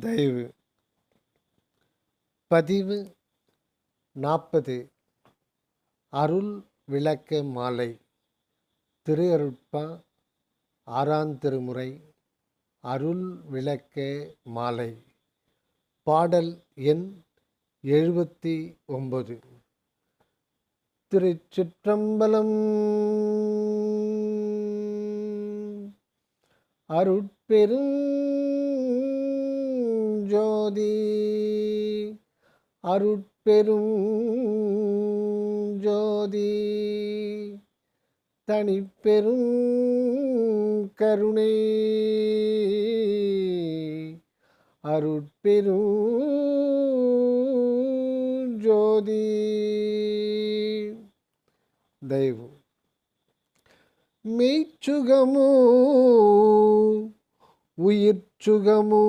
தயவு. பதிவு நாற்பது அருள் விளக்க மாலை. திரு அருட்பா ஆறாம் திருமுறை. அருள் விளக்க மாலை. பாடல் எண் எழுபத்தி ஒன்பது திருச்சிற்றம்பலம். அருட்பெரும் ஜோதி அருட்பெரும் ஜோதி தனிப்பெரும் கருணை அருட்பெரும் ஜோதி தயவு மெய்ச்சுகமோ உயிர் சுகமோ?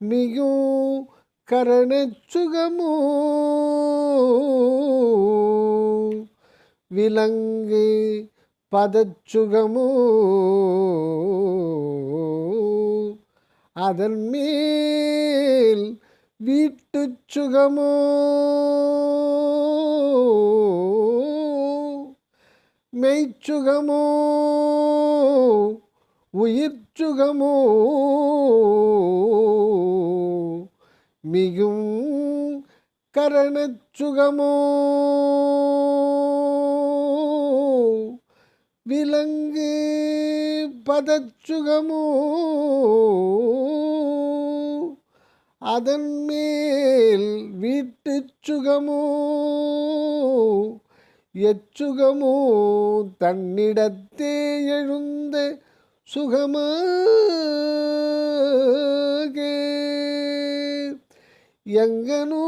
மிகும் கரணச்சுகமோ விலங்கு பதச்சுகமோ அதன் மேல் வீட்டுச்சுகமோ மெய்ச்சுகமோ உயிர்ச்சுகமோ. மிகும் கரணச்சுகமோ. விலங்கு பதச்சுகமோ. அதன் மேல் வீட்டுச்சுகமோ. எச்சுகமோ தன்னிடத்தே எழுந்த சுகமாக. எங்கனோ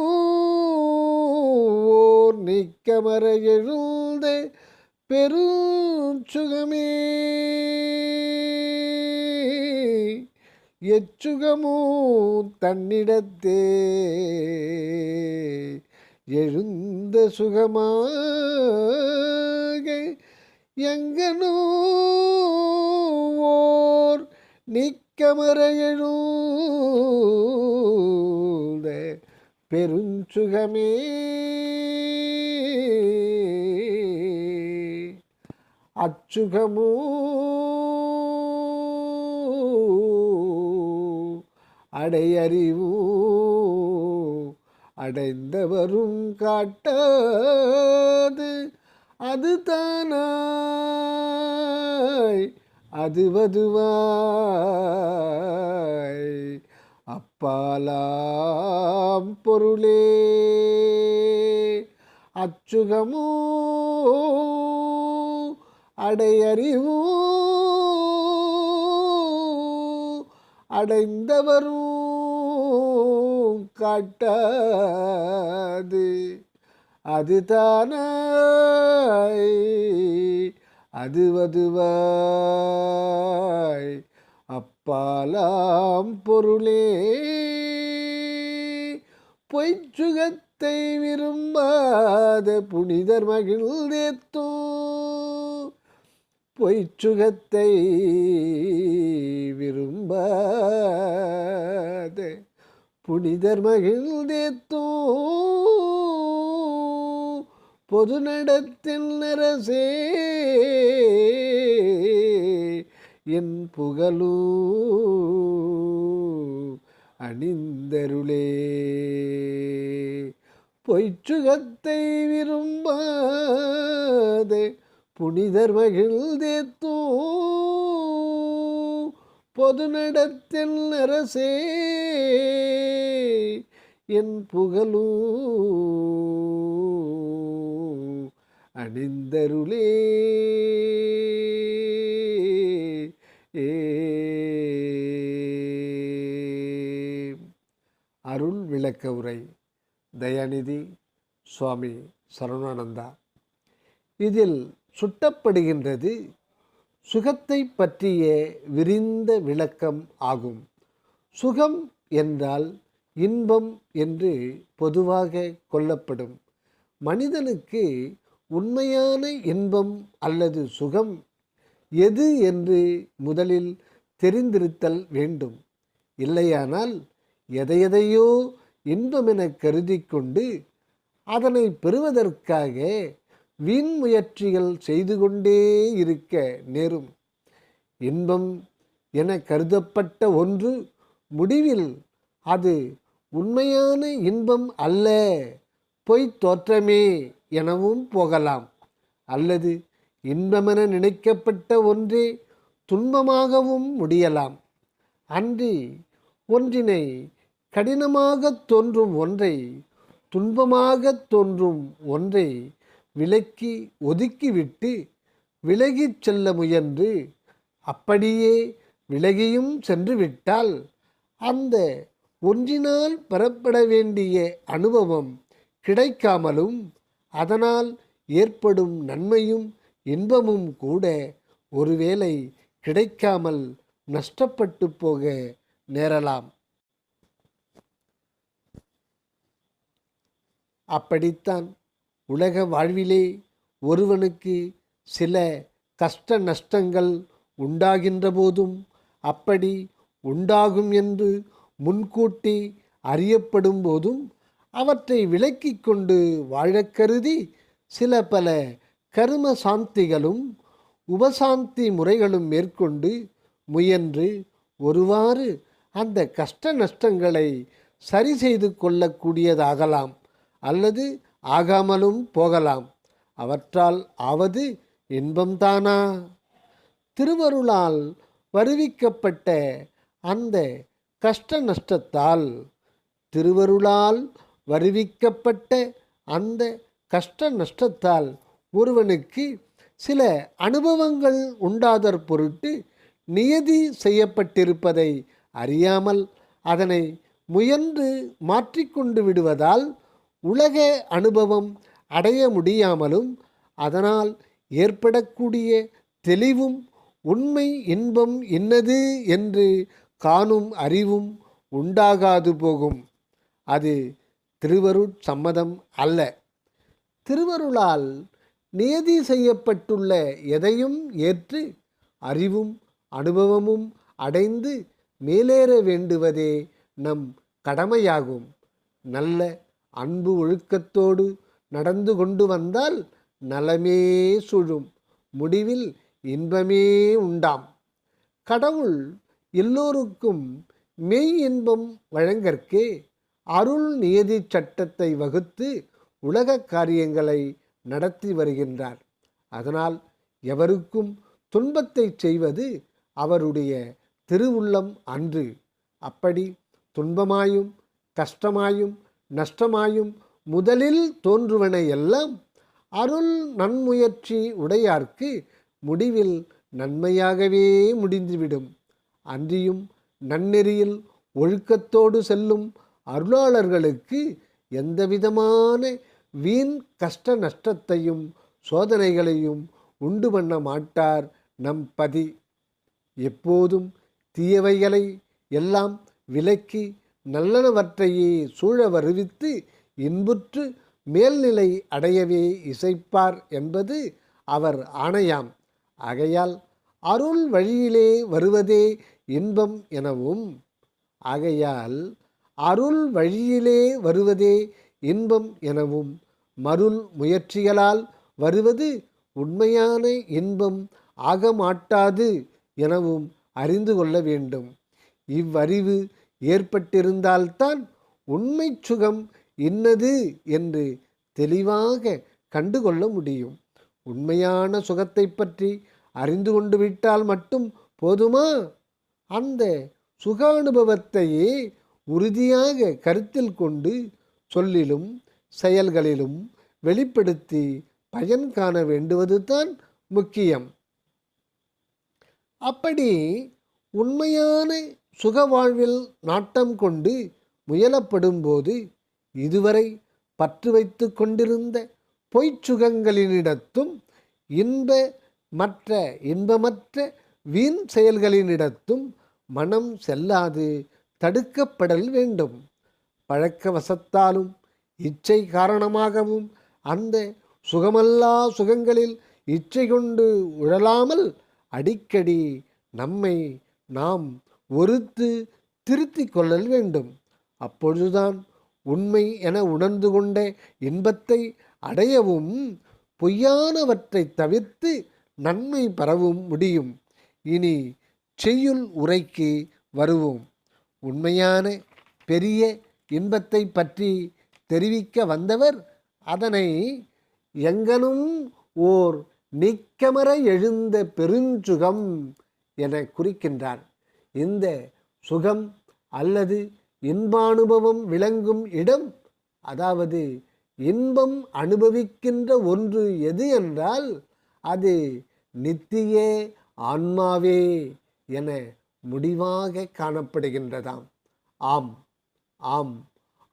ஓர் நீக்கமர எழுந்த பெருச்சுகமே எச்சுகமோ தன்னிடத்தே எழுந்த சுகமாக எங்கனோ ஓர் நிக்கமர எழுந்த பெருஞ்சுகமே. அச்சுகமோ அடையறிவோ அடைந்தவரும் காட்டாது அது தானாய் அது வதுவாய் அப்பாலாம் பொருளே அச்சுகமோ அடையறிவோ அடைந்தவரும் காட்டாது. அதுதானாய் அது வதுவாய். அப்பாலாம் பொருளே. பொய்ச்சுகத்தை விரும்பாத புனிதர் மகிழ்ந்தேத்தோ? பொய்ச்சுகத்தை விரும்பாத புனிதர் மகிழ்ந்தேத்தோ. பொது நடத்தில் நரசே. என் புகழூ அணிந்தருளே. பொய்ச்சுகத்தை விரும்பாதே. புனிதர் மகிழ்ந்தேத்தோ. பொதுநடத்தில் அரசே என் புகழூ அணிந்தருளே. அருள் விளக்க உரை தயாநிதி சுவாமி சரவணானந்தா இதில் சுட்டப்படுகின்றது சுகத்தை பற்றிய விரிந்த விளக்கம் ஆகும். சுகம் என்றால் இன்பம் என்று பொதுவாக கொள்ளப்படும். மனிதனுக்கு உண்மையான இன்பம் அல்லது சுகம் எது என்று முதலில் தெரிந்திருத்தல் வேண்டும். இல்லையானால் எதையெதையோ இன்பமென கருதி கொண்டு அதனை பெறுவதற்காக வீண் முயற்சிகள் செய்து கொண்டே இருக்க நேரும். இன்பம் என கருதப்பட்ட ஒன்று முடிவில் அது உண்மையான இன்பம் அல்ல பொய்த் தோற்றமே எனவும் போகலாம். அல்லது இன்பமென நினைக்கப்பட்ட ஒன்றே துன்பமாகவும் முடியலாம். அன்றி ஒன்றினை கடினமாக தோன்றும் ஒன்றை துன்பமாக தோன்றும் ஒன்றை விலக்கி ஒதுக்கிவிட்டு விலகிச் செல்ல முயன்று அப்படியே விலகியும் சென்று விட்டால் அந்த ஒன்றினால் பெறப்பட வேண்டிய அனுபவம் கிடைக்காமலும் அதனால் ஏற்படும் நன்மையும் இன்பமும் கூட ஒருவேளை கிடைக்காமல் நஷ்டப்பட்டு போக நேரலாம். அப்படித்தான். உலக வாழ்விலே ஒருவனுக்கு சில கஷ்ட நஷ்டங்கள் உண்டாகின்ற போதும் அப்படி உண்டாகும் என்று முன்கூட்டி அறியப்படும் போதும் அவற்றை விலக்கிக் கொண்டு வாழக் கருதி சில பல கரும சாந்திகளும் உபசாந்தி முறைகளும் மேற்கொண்டு முயன்று ஒருவாறு அந்த கஷ்ட நஷ்டங்களை சரி செய்து கொள்ளக்கூடியதாகலாம். அல்லது ஆகாமலும் போகலாம். அவற்றால் ஆவது இன்பம்தானா? திருவருளால் வருவிக்கப்பட்ட அந்த கஷ்ட நஷ்டத்தால் திருவருளால் வருவிக்கப்பட்ட அந்த கஷ்ட நஷ்டத்தால் ஒருவனுக்கு சில அனுபவங்கள் உண்டாதற் பொருட்டு நியதி செய்யப்பட்டிருப்பதை அறியாமல் அதனை முயன்று மாற்றிக்கொண்டு விடுவதால் உலக அனுபவம் அடைய முடியாமலும் அதனால் ஏற்படக்கூடிய தெளிவும் உண்மை இன்பம் இன்னது என்று காணும் அறிவும் உண்டாகாது போகும். அது திருவருட் சம்மதம் அல்ல. திருவருளால் நியதி செய்யப்பட்டுள்ள எதையும் ஏற்று அறிவும் அனுபவமும் அடைந்து மேலேற வேண்டுவதே நம் கடமையாகும். நல்ல அன்பு ஒழுக்கத்தோடு நடந்து கொண்டு வந்தால் நலமே சுழும். முடிவில் இன்பமே உண்டாம். கடவுள் எல்லோருக்கும் மெய் இன்பம் வழங்கற்கே அருள் நியதி சட்டத்தை வகுத்து உலக காரியங்களை நடத்தி வருகின்றார். அதனால் எவருக்கும் துன்பத்தை செய்வது அவருடைய திருவுள்ளம் அன்று. அப்படி துன்பமாயும் கஷ்டமாயும் நஷ்டமாயும் முதலில் தோன்றுவன எல்லாம் அருள் நன்முயற்சி உடையார்க்கு முடிவில் நன்மையாகவே முடிந்துவிடும். அன்றியும் நன்னெறியில் ஒழுக்கத்தோடு செல்லும் அருளாளர்களுக்கு எந்தவிதமான வீண் கஷ்ட நஷ்டத்தையும் சோதனைகளையும் உண்டு பண்ண மாட்டார் நம் பதி. எப்போதும் தீயவைகளை எல்லாம் விலக்கி நல்லனவற்றையே சூழ வருவித்து இன்புற்று மேல்நிலை அடையவே இசைப்பார் என்பது அவர் ஆணையாம். ஆகையால் அருள் வழியிலே வருவதே இன்பம் எனவும் ஆகையால் அருள் வழியிலே வருவதே இன்பம் எனவும் மருள் முயற்சிகளால் வருவது உண்மையான இன்பம் ஆக மாட்டாது எனவும் அறிந்து கொள்ள வேண்டும். இவ்வறிவு ஏற்பட்டிருந்தால்தான் உண்மை சுகம் இன்னது என்று தெளிவாக கண்டுகொள்ள முடியும். உண்மையான சுகத்தை பற்றி அறிந்து கொண்டு விட்டால் மட்டும் போதுமா? அந்த சுக அனுபவத்தையே உறுதியாக கருத்தில் கொண்டு சொல்லிலும் செயல்களிலும் வெளிப்படுத்தி பயன் காண வேண்டுவதுதான் முக்கியம். அப்படி உண்மையான சுக வாழ்வில் நாட்டம் கொண்டு முயலப்படும்போது இதுவரை பற்று வைத்து கொண்டிருந்த பொய்ச்சுகங்களினிடத்தும் இன்ப மற்ற இன்பமற்ற வீண் செயல்களினிடத்தும் மனம் செல்லாது தடுக்கப்படல் வேண்டும். பழக்கவசத்தாலும் இச்சை காரணமாகவும் அந்த சுகமல்லா சுகங்களில் இச்சை கொண்டு உழலாமல் அடிக்கடி நம்மை நாம் ஒருத்து திருத்திக் கொள்ளல் வேண்டும். அப்பொழுதுதான் உண்மை என உணர்ந்து கொண்ட இன்பத்தை அடையவும் பொய்யானவற்றை தவிர்த்து நன்மை பெறவும் முடியும். இனி செய்யுள் உரைக்கு வருவோம். உண்மையான பெரிய இன்பத்தை பற்றி தெரிவிக்க வந்தவர் அதனை எங்கனும் ஓர் நிக்கமர எழுந்த பெருஞ்சுகம் என குறிக்கின்றார். இந்த சுகம் அல்லது இன்பானுபவம் விளங்கும் இடம் அதாவது இன்பம் அனுபவிக்கின்ற ஒன்று எது என்றால் அது நித்தியே ஆன்மாவே என முடிவாக காணப்படுகின்றதாம். ஆம் ஆம்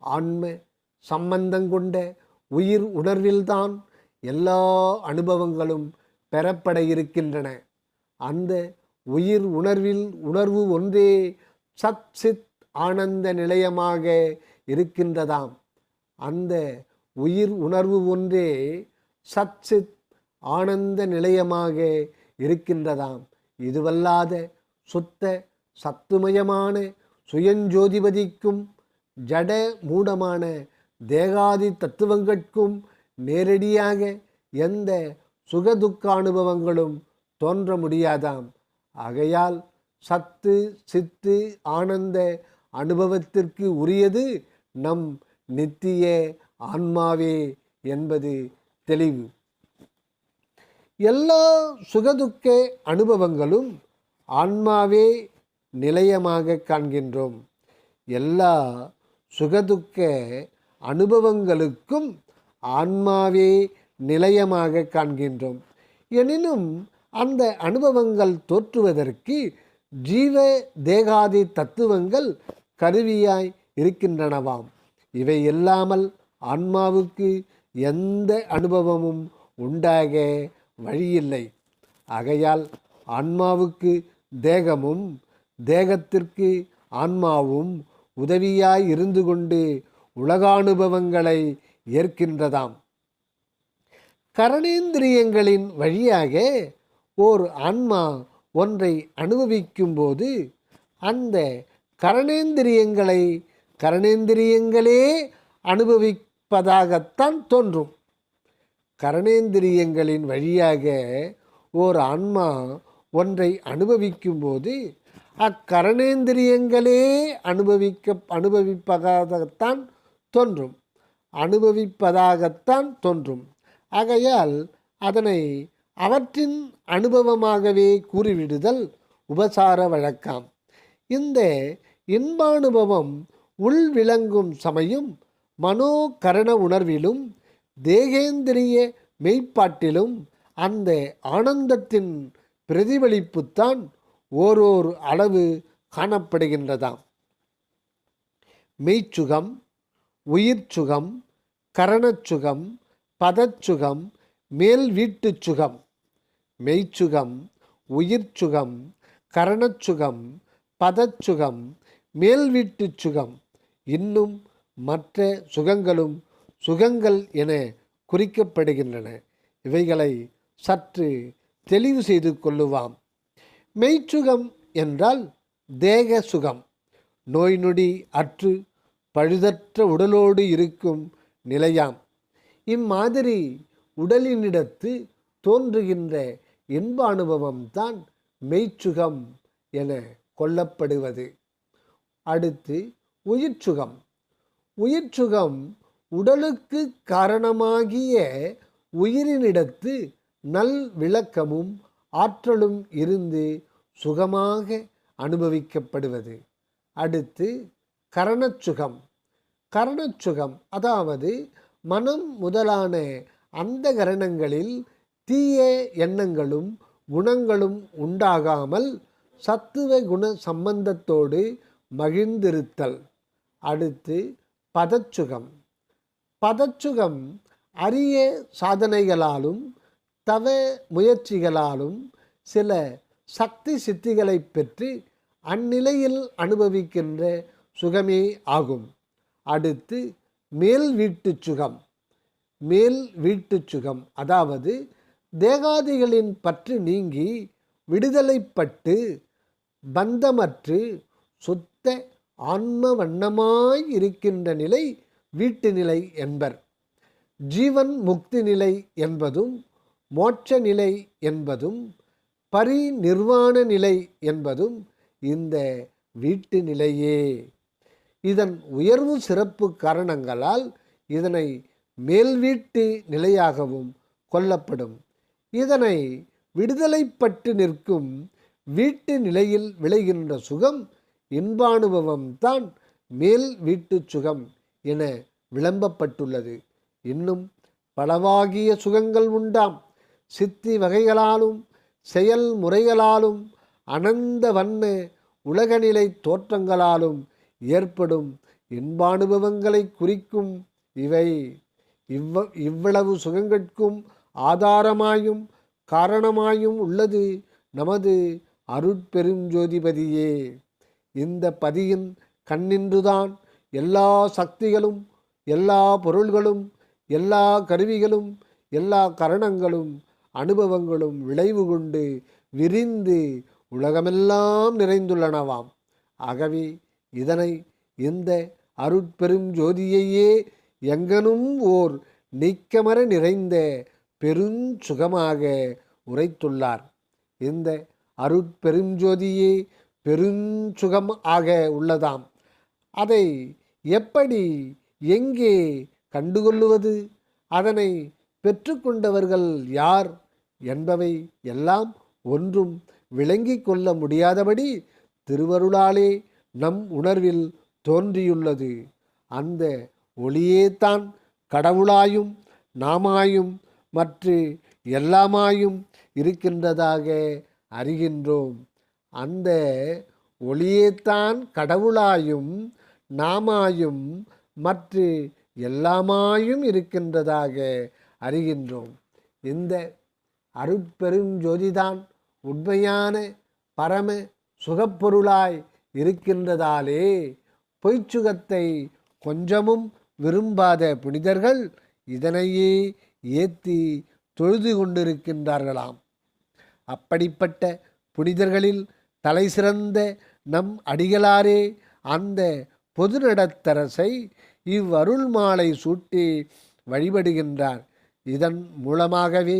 ஆன்ம சம்பந்தங்கொண்ட உயிர் உணர்வில்தான் எல்லா அனுபவங்களும் பெறப்பட இருக்கின்றன. அந்த உயிர் உணர்வில் உணர்வு ஒன்றே சத் சித் ஆனந்த நிலையமாக இருக்கின்றதாம். அந்த உயிர் உணர்வு ஒன்றே சத் சித் ஆனந்த நிலையமாக இருக்கின்றதாம். இதுவல்லாத சுத்த சத்துமயமான சுயஞ்சோதிபதிக்கும் ஜட மூடமான தேகாதி தத்துவங்கட்கும் நேரடியாக எந்த சுகதுக்க அனுபவங்களும் தோன்ற முடியாதாம். ஆகையால் சத்து சித்து ஆனந்த அனுபவத்திற்கு உரியது நம் நித்திய ஆன்மாவே என்பது தெளிவு. எல்லா சுகதுக்க அனுபவங்களும் ஆன்மாவே நிலையமாக காண்கின்றோம். எல்லா சுகதுக்க அனுபவங்களுக்கும் ஆன்மாவே நிலையமாக காண்கின்றோம். எனினும் அந்த அனுபவங்கள் தோற்றுவதற்கு ஜீவ தேகாதி தத்துவங்கள் கருவியாய் இருக்கின்றனவாம். இவை இல்லாமல் ஆன்மாவுக்கு எந்த அனுபவமும் உண்டாக வழியில்லை. ஆகையால் ஆன்மாவுக்கு தேகமும் தேகத்திற்கு ஆன்மாவும் உதவியாய் இருந்து கொண்டு உலகானுபவங்களை ஏற்கின்றதாம். கரணேந்திரியங்களின் வழியாக ஓர் ஆன்மா ஒன்றை அனுபவிக்கும் போது அந்த கரணேந்திரியங்களை கரணேந்திரியங்களே அனுபவிப்பதாகத்தான் தோன்றும். கரணேந்திரியங்களின் வழியாக ஓர் ஆன்மா ஒன்றை அனுபவிக்கும்போது அக்கரணேந்திரியங்களே அனுபவிக்க அனுபவிப்பதாகத்தான் தோன்றும். அனுபவிப்பதாகத்தான் தோன்றும். ஆகையால் அதனை அவற்றின் அனுபவமாகவே கூறிவிடுதல் உபசார வழக்கம். இந்த இன்பானுபவம் உள் விளங்கும் சமயம் மனோகரண உணர்விலும் தேகேந்திரிய மெய்ப்பாட்டிலும் அந்த ஆனந்தத்தின் பிரதிபலிப்புத்தான் ஓரோர் அளவு காணப்படுகின்றதாம். மெய்ச்சுகம் உயிர்ச்சுகம் கரணச்சுகம் பதச்சுகம் மேல் வீட்டுச் சுகம் மெய்ச்சுகம் உயிர்ச்சுகம் கரணச்சுகம் பதச்சுகம் மேல் வீட்டுச் சுகம் இன்னும் மற்ற சுகங்களும் சுகங்கள் என குறிக்கப்படுகின்றன. இவைகளை சற்று தெளிவு செய்து கொள்ளுவாம். மெய்ச்சுகம் என்றால் தேக சுகம் நோய் நொடி அற்று பழுதற்ற உடலோடு இருக்கும் நிலையாம். இம்மாதிரி உடலினிடத்து தோன்றுகின்ற இன்ப அனுபவம்தான் மெய்ச்சுகம் என கொள்ளப்படுவது அடுத்து உயிர்ச்சுகம். உயிர்ச்சுகம் உடலுக்கு காரணமாகிய உயிரினிடத்து நல் விளக்கமும் ஆற்றலும் இருந்து சுகமாக அனுபவிக்கப்படுவது. அடுத்து கரணச்சுகம். கரணச்சுகம் அதாவது மனம் முதலான அந்த கரணங்களில் தீய எண்ணங்களும் குணங்களும் உண்டாகாமல் சத்துவ குண சம்பந்தத்தோடு மகிழ்ந்திருத்தல். அடுத்து பதச்சுகம். பதச்சுகம் அரிய சாதனைகளாலும் தவ முயற்சிகளாலும் சில சக்தி சித்திகளை பெற்று அந்நிலையில் அனுபவிக்கின்ற சுகமே ஆகும். அடுத்து மேல் வீட்டுச் சுகம் மேல் வீட்டுச் சுகம் அதாவது தேகாதிகளின் பற்று நீங்கி விடுதலைப்பட்டு பந்தமற்று சுத்த ஆன்ம வண்ணமாய் இருக்கின்ற நிலை வீட்டு நிலை என்பர். ஜீவன் முக்தி நிலை என்பதும் மோட்ச நிலை என்பதும் பரிநிர்வாண நிலை என்பதும் இந்த வீட்டு நிலையே இதன் உயர்வு சிறப்பு காரணங்களால் இதனை மேல்வீட்டு நிலையாகவும் கொல்லப்படும் இதனை விடுதலைப்பட்டு நிற்கும் வீட்டு நிலையில் விளைகின்ற சுகம் இன்பானுபவம் தான் மேல் வீட்டு சுகம் என விளம்பப்பட்டுள்ளது. இன்னும் பலவாகிய சுகங்கள் உண்டாம். சித்தி வகைகளாலும் செயல்முறைகளாலும் அனந்த வண்ண உலகநிலை தோற்றங்களாலும் ஏற்படும் இன்பானுபவங்களை குறிக்கும் இவை. இவ்வ இவ்வளவு சுகங்கட்கும் ஆதாரமாயும் காரணமாயும் உள்ளது நமது அருட்பெருஞ்சோதிபதியே. இந்த பதியின் கண்ணின்றுதான் எல்லா சக்திகளும் எல்லா பொருள்களும் எல்லா கருவிகளும் எல்லா கரணங்களும் அனுபவங்களும் விளைவு கொண்டு விரிந்து உலகமெல்லாம் நிறைந்துள்ளனவாம். ஆகவே இதனை இந்த அருட்பெரும் ஜோதியையே எங்கனும் ஓர் நீக்கமர நிறைந்த பெருஞ்சுகமாக உரைத்துள்ளார். இந்த அருட்பெருஞ்சோதியே பெருஞ்சுகம் ஆக உள்ளதாம். அதை எப்படி எங்கே கண்டுகொள்ளுவது? அதனை பெற்றுக்கொண்டவர்கள் யார்? என்பவை எல்லாம் ஒன்றும் விளங்கிக் கொள்ள முடியாதபடி திருவருளாலே நம் உணர்வில் தோன்றியுள்ளது. அந்த ஒளியேதான் கடவுளாயும் நாமாயும் மற்ற எல்லாமாயும் இருக்கின்றதாக அறிகின்றோம். அந்த ஒளியேத்தான் கடவுளாயும் நாமாயும் மற்ற எல்லாமாயும் இருக்கின்றதாக அறிகின்றோம். இந்த அருட்பெரும் ஜோதிதான் உண்மையான பரம சுகப்பொருளாய் இருக்கின்றதாலே பொய்ச்சுகத்தை கொஞ்சமும் விரும்பாத புனிதர்கள் இதனையே ஏத்தி தொழுது கொண்டிருக்கின்றார்களாம். அப்படிப்பட்ட புனிதர்களில் தலை சிறந்த நம் அடிகளாரே அந்த பொது நடத்தரசை இவ்வருள் மாலை சூட்டி வழிபடுகின்றார். இதன் மூலமாகவே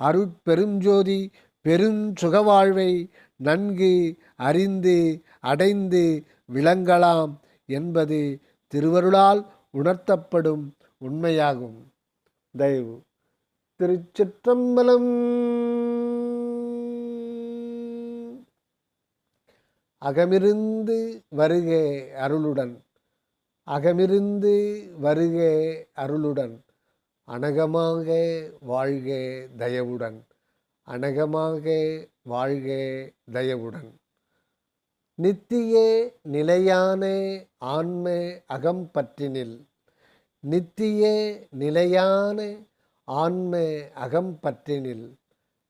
அருட்பெருஞ்சோதி பெருஞ்சுகவாழ்வை நன்கு அறிந்து அடைந்து விளங்கலாம் என்பது திருவருளால் உணர்த்தப்படும் உண்மையாகும். தயவு. திருச்சிற்றம்பலம். அகமிருந்து வருக அருளுடன். அகமிருந்து வருக அருளுடன். அனகமாக வாழ்க தயவுடன். அனகமாக வாழ்க தயவுடன். நித்திய நிலையான ஆன்ம அகம் பற்றினில் நித்திய நிலையான ஆன்ம அகம் பற்றினில்.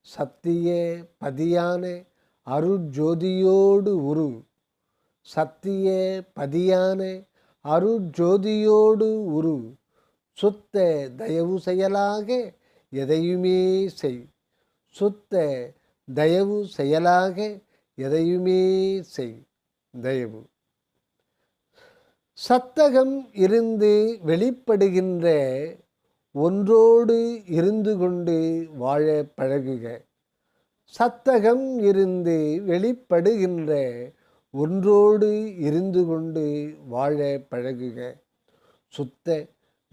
சத்திய பதியான அருஜோதியோடு உரு. சத்திய பதியான அருஜோதியோடு உரு. சுத்த தயவு செயலாக எதையுமே செய். சுத்த தயவு செயலாக எதையுமே செய். தயவு. சத்தகம் இருந்து வெளிப்படுகின்ற ஒன்றோடு இருந்து கொண்டு வாழ பழகுக. சத்தகம் இருந்து வெளிப்படுகின்ற ஒன்றோடு இருந்து கொண்டு வாழ பழகுக. சுத்த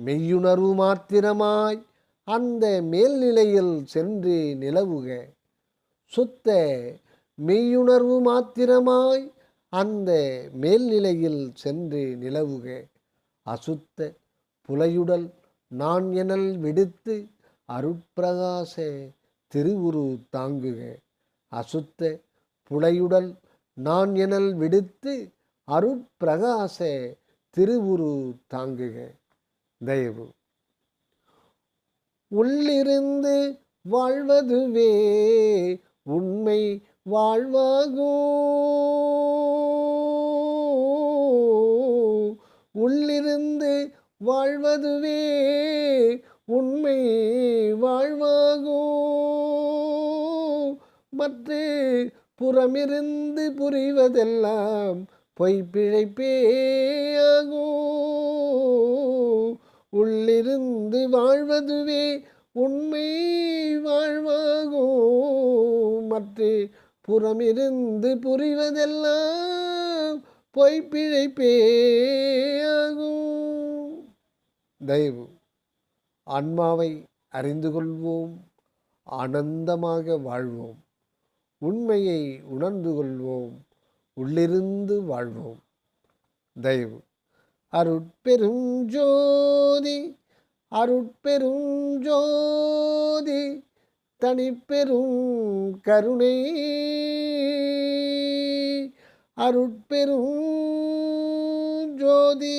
மெய்யுணர்வு மாத்திரமாய் அந்த மேல்நிலையில் சென்று நிலவுக. சுத்த மெய்யுணர்வு மாத்திரமாய் அந்த மேல்நிலையில் சென்று நிலவுக. அசுத்த புலையுடல் நான் எனல் விடுத்து அருட்பிரகாச திருவுரு தாங்குக. அசுத்த புலையுடல் நான் எனல் விடுத்து அருட்பிரகாச திருவுரு தாங்குக. தயவு. உள்ளிருந்து வாழ்வதுவே உண்மை வாழ்வாகும் உள்ளிருந்து வாழ்வதுவே உண்மை வாழ்வாகும் மற்ற புறமிருந்து புரிவதெல்லாம் பொய்ப்பிழைப்பேயாகும் உள்ளிருந்து வாழ்வதுவே உண்மை வாழ்வாகும் மற்ற புறமிருந்து புரிவதெல்லாம் பொய்ப்பிழைப்பேயாகும் தயவு. ஆன்மாவை அறிந்து கொள்வோம். ஆனந்தமாக வாழ்வோம். உண்மையை உணர்ந்து கொள்வோம். உள்ளிருந்து வாழ்வோம். தயவு. அருட்பெரும் ஜோதி. அருட்பெரும் ஜோதி. தனிப்பெரும் கருணை. அருட்பெரும் ஜோதி.